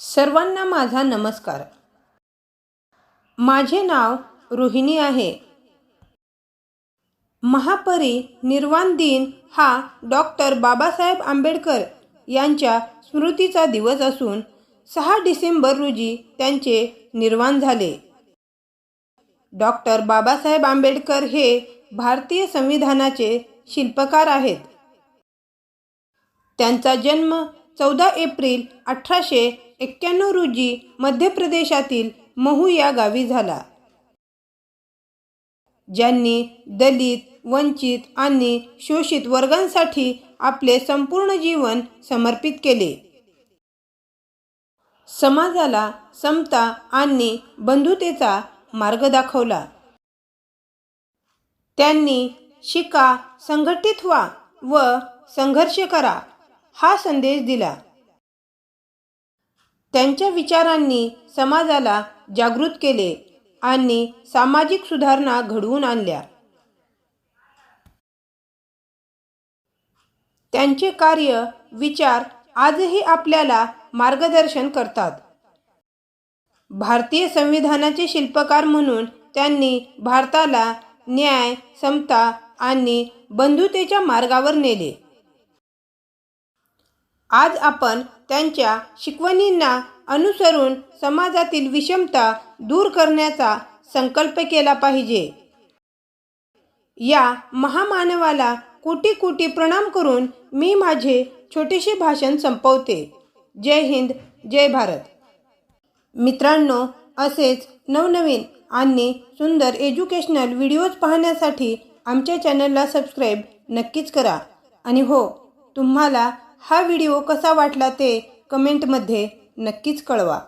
सर्वांना माझा नमस्कार. माझे नाव रोहिणी आहे. महापरी निर्वाण दिन हा डॉक्टर बाबासाहेब आंबेडकर यांच्या स्मृतीचा दिवस असून सहा डिसेंबर रोजी त्यांचे निर्वाण झाले. डॉक्टर बाबासाहेब आंबेडकर हे भारतीय संविधानाचे शिल्पकार आहेत. त्यांचा जन्म चौदा एप्रिल अठराशे एक्क्याण्णव रोजी मध्य प्रदेशातील महू या गावी झाला. ज्यांनी दलित वंचित आणि शोषित वर्गांसाठी आपले संपूर्ण जीवन समर्पित केले. समाजाला समता आणि बंधुतेचा मार्ग दाखवला. त्यांनी शिका संघटित व्हा व संघर्ष करा. हा संदेश दिला. त्यांच्या विचारांनी समाजाला जागृत केले आणि सामाजिक सुधारणा घडवून आणल्या. त्यांचे कार्य विचार आजही आपल्याला मार्गदर्शन करतात. भारतीय संविधानाचे शिल्पकार म्हणून त्यांनी भारताला न्याय समता आणि बंधुतेच्या मार्गावर नेले. आज आपण त्यांच्या शिकवणींना अनुसरून समाजातील विषमता दूर करण्याचा संकल्प केला पाहिजे. या महामानवाला कोटी कोटी प्रणाम करून मी माझे छोटेसे भाषण संपवते. जय हिंद जय भारत. मित्रांनो असेच नवनवीन आणि सुंदर एज्युकेशनल व्हिडिओज पाहण्यासाठी आमच्या चॅनलला सबस्क्राईब नक्कीच करा. आणि हो तुम्हाला हा व्हिडिओ कसा वाटला ते कमेंटमध्ये नक्कीच कळवा.